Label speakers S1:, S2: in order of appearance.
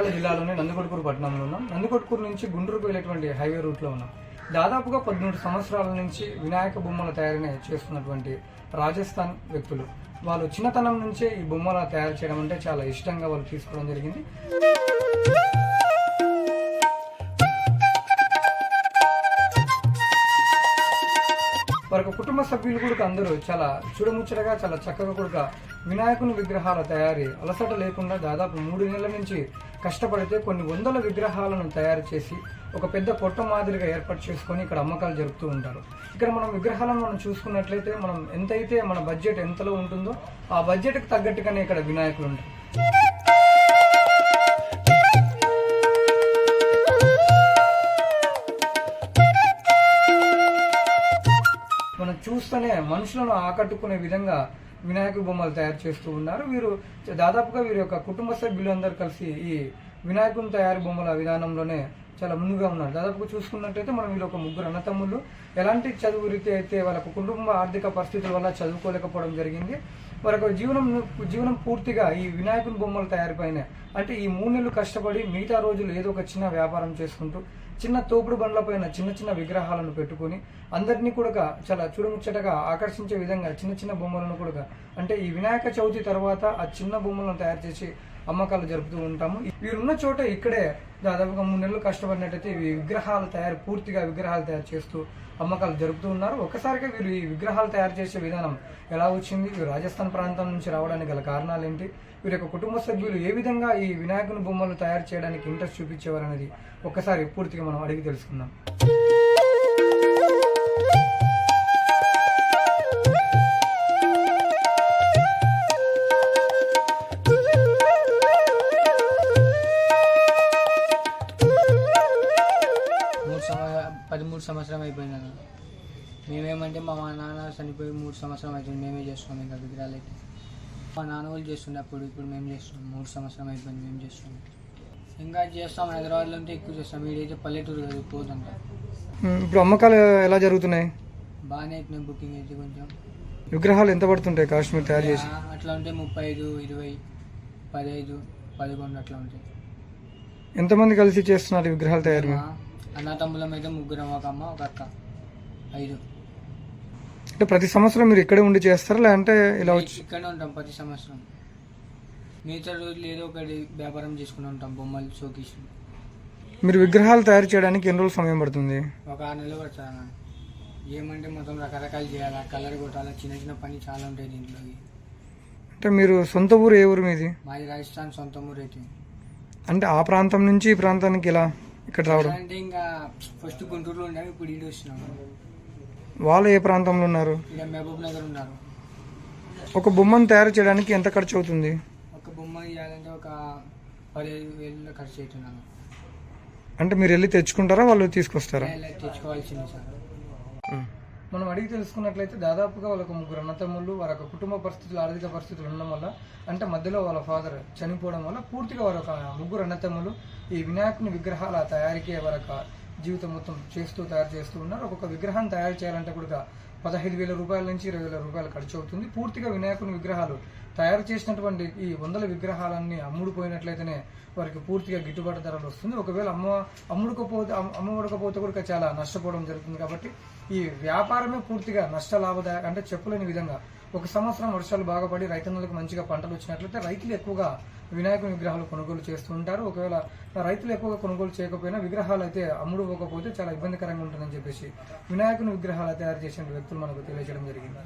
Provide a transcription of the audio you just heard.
S1: నంద్యాల జిల్లాలోని నందికొట్కూరు పట్టణంలో ఉన్నాం. నందికొట్కూరు నుంచి గుంటూరుకు వెళ్ళేటువంటి హైవే రూట్లో ఉన్నాం. దాదాపుగా పద్మూడు సంవత్సరాల నుంచి వినాయక బొమ్మల తయారీని చేస్తున్నటువంటి రాజస్థాన్ వ్యక్తులు. వాళ్ళు చిన్నతనం నుంచే ఈ బొమ్మల తయారు చేయడం అంటే చాలా ఇష్టంగా వాళ్ళు తీసుకోవడం జరిగింది. వారి కుటుంబ సభ్యులు కూడా అందరూ చాలా చూడముచ్చటగా చాలా చక్కగా కూడా వినాయకుని విగ్రహాల తయారీ అలసట లేకుండా దాదాపు మూడు నెలల నుంచి కష్టపడితే కొన్ని వందల విగ్రహాలను తయారు చేసి ఒక పెద్ద కొట్ట మాదిరిగా ఏర్పాటు చేసుకొని ఇక్కడ అమ్మకాలు జరుపుతూ ఉంటారు. ఇక్కడ మనం విగ్రహాలను మనం చూసుకున్నట్లయితే మనం ఎంతైతే మన బడ్జెట్ ఎంతలో ఉంటుందో ఆ బడ్జెట్కి తగ్గట్టుగానే ఇక్కడ వినాయకులు ఉంటారు. మనం చూస్తూనే మనుషులను ఆకట్టుకునే విధంగా వినాయక బొమ్మలు తయారు చేస్తూ ఉన్నారు. వీరు దాదాపుగా వీరి యొక్క కుటుంబ సభ్యులందరూ కలిసి ఈ వినాయకుని తయారు బొమ్మల విధానంలోనే చాలా ముందుగా ఉన్నారు. దాదాపు చూసుకున్నట్టయితే మనం వీళ్ళు ఒక ముగ్గురు అన్నతమ్ములు ఎలాంటి చదువు రీతి అయితే వాళ్ళ కుటుంబ ఆర్థిక పరిస్థితుల వల్ల చదువుకోలేకపోవడం జరిగింది. వారికి జీవనం జీవనం పూర్తిగా ఈ వినాయకుని బొమ్మల తయారుపైన అంటే ఈ మూడు నెలలు కష్టపడి మిగతా రోజులు ఏదో ఒక చిన్న వ్యాపారం చేసుకుంటూ చిన్న తోపుడు బండ్లపైన చిన్న చిన్న విగ్రహాలను పెట్టుకొని అందరినీ కూడా చాలా చూడముచ్చటగా ఆకర్షించే విధంగా చిన్న చిన్న బొమ్మలను కూడా అంటే ఈ వినాయక చవితి తర్వాత ఆ చిన్న బొమ్మలను తయారు చేసి అమ్మకాలు జరుపుతూ ఉంటాము. వీరున్న చోట ఇక్కడే దాదాపుగా మూడు నెలలు కష్టపడినట్టయితే ఈ విగ్రహాలు తయారు పూర్తిగా విగ్రహాలు తయారు చేస్తూ అమ్మకాలు జరుపుతూ ఉన్నారు. ఒక్కసారిగా వీరు ఈ విగ్రహాలు తయారు చేసే విధానం ఎలా వచ్చింది? వీరు రాజస్థాన్ ప్రాంతం నుంచి రావడానికి గల కారణాలు ఏంటి వీరి యొక్క కుటుంబ సభ్యులు ఏ విధంగా ఈ వినాయకుని బొమ్మలు తయారు చేయడానికి ఇంట్రెస్ట్ చూపించేవారు అనేది ఒక్కసారి పూర్తిగా మనం అడిగి తెలుసుకుందాం.
S2: పదమూడు సంవత్సరం అయిపోయింది అన్న. మేమేమంటే మా నాన్న చనిపోయి మూడు సంవత్సరం అవుతుంది మేమే చేస్తున్నాం ఇంకా విగ్రహాలు అయితే. మా నాన్న వాళ్ళు చేస్తుండే అప్పుడు ఇప్పుడు మేము చేస్తున్నాం. మూడు సంవత్సరం అయిపోయింది మేము చేస్తున్నాం. ఇంకా చేస్తాం. హైదరాబాద్లో ఉంటే ఎక్కువ చేస్తాం. వీడైతే పల్లెటూరు కదా పోదంట.
S1: ఇప్పుడు అమ్మకాలు ఎలా జరుగుతున్నాయి?
S2: బాగానే అయిపోయినాయి బుకింగ్ అయితే కొంచెం.
S1: విగ్రహాలు ఎంత పడుతుంటాయి? కాశ్మీర్ తయారు చేసి.
S2: అట్లా ఉంటే ముప్పై ఐదు ఇరవై పదహైదు పదకొండు అట్లా ఉంటాయి.
S1: ఎంతమంది కలిసి చేస్తున్నారు విగ్రహాల తయారు?
S2: అన్న తమ్ములం అయితే ముగ్గురం ఒక అమ్మ ఒక అక్క. ఐదు.
S1: అంటే ప్రతి సంవత్సరం మీరు ఇక్కడే ఉండి చేస్తారా? లేదంటే ఇలా వచ్చి
S2: ఇక్కడే ఉంటాం ప్రతి సంవత్సరం. మిగతా రోజులు ఏదో ఒకటి వ్యాపారం చేసుకుని ఉంటాం బొమ్మలు షోకేస్
S1: మీరు విగ్రహాలు తయారు చేయడానికి ఎన్ని రోజులు సమయం పడుతుంది?
S2: ఒక ఆరు నెలలు పడుతుంది అన్న ఏమంటే మొత్తం రకరకాలు చేయాలి కలర్ కొట్టాలి చిన్న చిన్న పని చాలా ఉంటాయి దీంట్లోకి.
S1: అంటే మీరు సొంత ఊరు ఏ ఊరు మీది?
S2: మాది రాజస్థాన్ సొంత ఊరు అయితే.
S1: అంటే ఆ ప్రాంతం నుంచి ఈ ప్రాంతానికి ఇలా ఇక్కడ రావడం.
S2: అంటే ఇంకా ఫస్ట్ గుంటూరులో ఉండాము ఇప్పుడు ఈడు వచ్చినాము
S1: వాళ్ళు ఏ ప్రాంతంలో ఉన్నారు?
S2: ఇక్కడ మహబూబ్ నగర్ ఉన్నారు.
S1: ఒక బొమ్మను తయారు చేయడానికి ఎంత ఖర్చు అవుతుంది?
S2: ఒక బొమ్మ ఇవ్వాలంటే ఒక పదిహేను వేలు ఖర్చు అవుతున్నాను.
S1: అంటే మీరు వెళ్ళి తెచ్చుకుంటారా వాళ్ళు తీసుకొస్తారా?
S2: తెచ్చుకోవాల్సింది సార్.
S1: మనం అడిగి తెలుసుకున్నట్లయితే దాదాపుగా వాళ్ళకు ముగ్గురు అన్నతమ్ముళ్ళు వారి యొక్క కుటుంబ పరిస్థితులు ఆర్థిక పరిస్థితులు ఉండడం వల్ల అంటే మధ్యలో వాళ్ళ ఫాదర్ చనిపోవడం వల్ల పూర్తిగా వారి యొక్క ముగ్గురు అన్నతమ్ములు ఈ వినాయకుని విగ్రహాల తయారీకి వారి యొక్క జీవితం మొత్తం చేస్తూ తయారు చేస్తూ ఉన్నారు. ఒక్కొక్క విగ్రహాన్ని తయారు చేయాలంటే కూడా పదహైదు వేల రూపాయల నుంచి ఇరవై వేల రూపాయలు ఖర్చు అవుతుంది. పూర్తిగా వినాయకుని విగ్రహాలు తయారు చేసినటువంటి ఈ వందల విగ్రహాలన్నీ అమ్ముడుపోయినట్లయితేనే వారికి పూర్తిగా గిట్టుబాటు ధరలు వస్తుంది. ఒకవేళ అమ్మ అమ్ముడుకపోతే అమ్- అమ్మబడకపోతే కూడా చాలా నష్టపోవడం జరుగుతుంది కాబట్టి ఈ వ్యాపారమే పూర్తిగా నష్ట లాభదాయక అంటే చెప్పలేని విధంగా. ఒక సంవత్సరం వర్షాలు బాగుపడి రైతన్నలకు మంచిగా పంటలు వచ్చినట్లయితే రైతులు ఎక్కువగా వినాయకుని విగ్రహాలు కొనుగోలు చేస్తూ ఉంటారు. ఒకవేళ రైతులు ఎక్కువగా కొనుగోలు చేయకపోయినా విగ్రహాలు అయితే అమ్ముడు పోకపోతే చాలా ఇబ్బందికరంగా ఉంటుందని చెప్పేసి వినాయకుని విగ్రహాలు తయారు చేసిన వ్యక్తులు మనకు తెలియజేయడం జరిగింది.